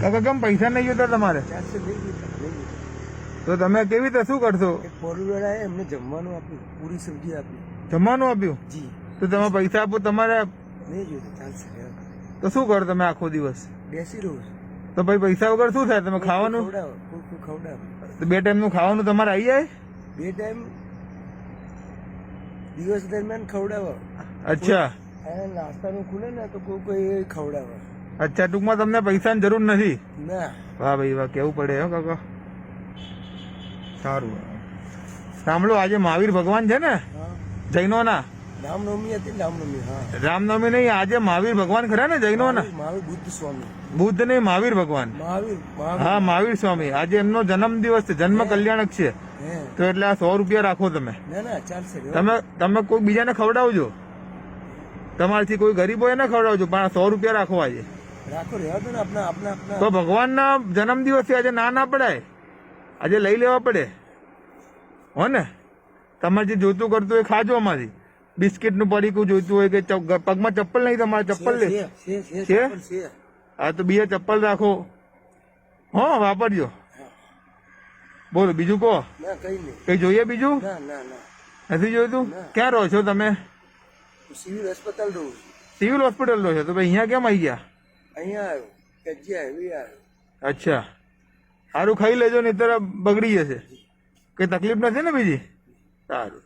કાકા કેમ પૈસા નહીં જોતા તમારે? તો તમે કેવી રીતે શું કરશો? પોરવેળા એમને જમવાનું આપ્યું પૂરી સબ્જી આપી. જમવાનું આપ્યું? જી. તો તમે પૈસા આપો તમારે નહીં જોતા ચાલશે તો શું કરો તમે આખો દિવસ? બેસી રહું. તો ભાઈ પૈસા વગર શું થાય? તમે ખાવાનું? તો બે ટાઈમનું ખાવાનું તમારે આવી જાય? બે ટાઈમ દિવસ દરમિયાન ખવડાવો. અચ્છા. નાસ્તાનું ખુલે ને તો કોઈ કોઈ ખવડાવે. અચ્છા ટૂંકમાં તમને પૈસાની જરૂર નથી. ના. વાહ ભાઈ વાહ કેવું પડે હો કાકા. સારું. સાંભળો આજે મહાવીર ભગવાન છે ને? જૈનોના. રામનવમી હતી રામનવમી હા. રામનવમી નહીં આજે મહાવીર ભગવાન ખરા ને જૈનો ના મહાવીર બુદ્ધ સ્વામી. બુદ્ધ નહીં મહાવીર ભગવાન. મહાવીર હા મહાવીર સ્વામી. આજે એમનો જન્મ દિવસ છે જન્મ કલ્યાણક છે. તો એટલે આ સો રૂપિયા રાખો તમે. ના ના ચાલશે. તમે તમે કોઈ બીજાને ખવડાવજો. તમારથી કોઈ ગરીબ હોય એને ખવડાવજો પણ સો રૂપિયા રાખો આજે. રાખો રહેવા દો ને આપણા તો ભગવાનના જન્મ દિવસ આજે ના ના પડાય. આજે લઈ લેવા પડે. હો ને? તમારે જે જોતું કરતું હોય એ ખાજો અમારી. બિસ્કિટનું પડીકું જોઈતું હોય કે પગમાં ચપ્પલ નહીં તમારે ચપ્પલ લે. છે. હા તો બીજા ચપ્પલ રાખો. હો વાપરજો. બોલો બીજું કહો. કઈ જોઈએ બીજું? નથી જોઈતું? ક્યાં રહો છો તમે? સિવિલ હોસ્પિટલ રહું સિવિલ હોસ્પિટલ રહો છો. તો ભાઈ અહીંયા કેમ આવી ગયા? અહીંયા આવ્યો કજિયા એવી આવ્યો. અચ્છા. સારું ખાઈ લેજો નહીં બગડી જશે. કઈ તકલીફ નથી ને બીજી? સારું.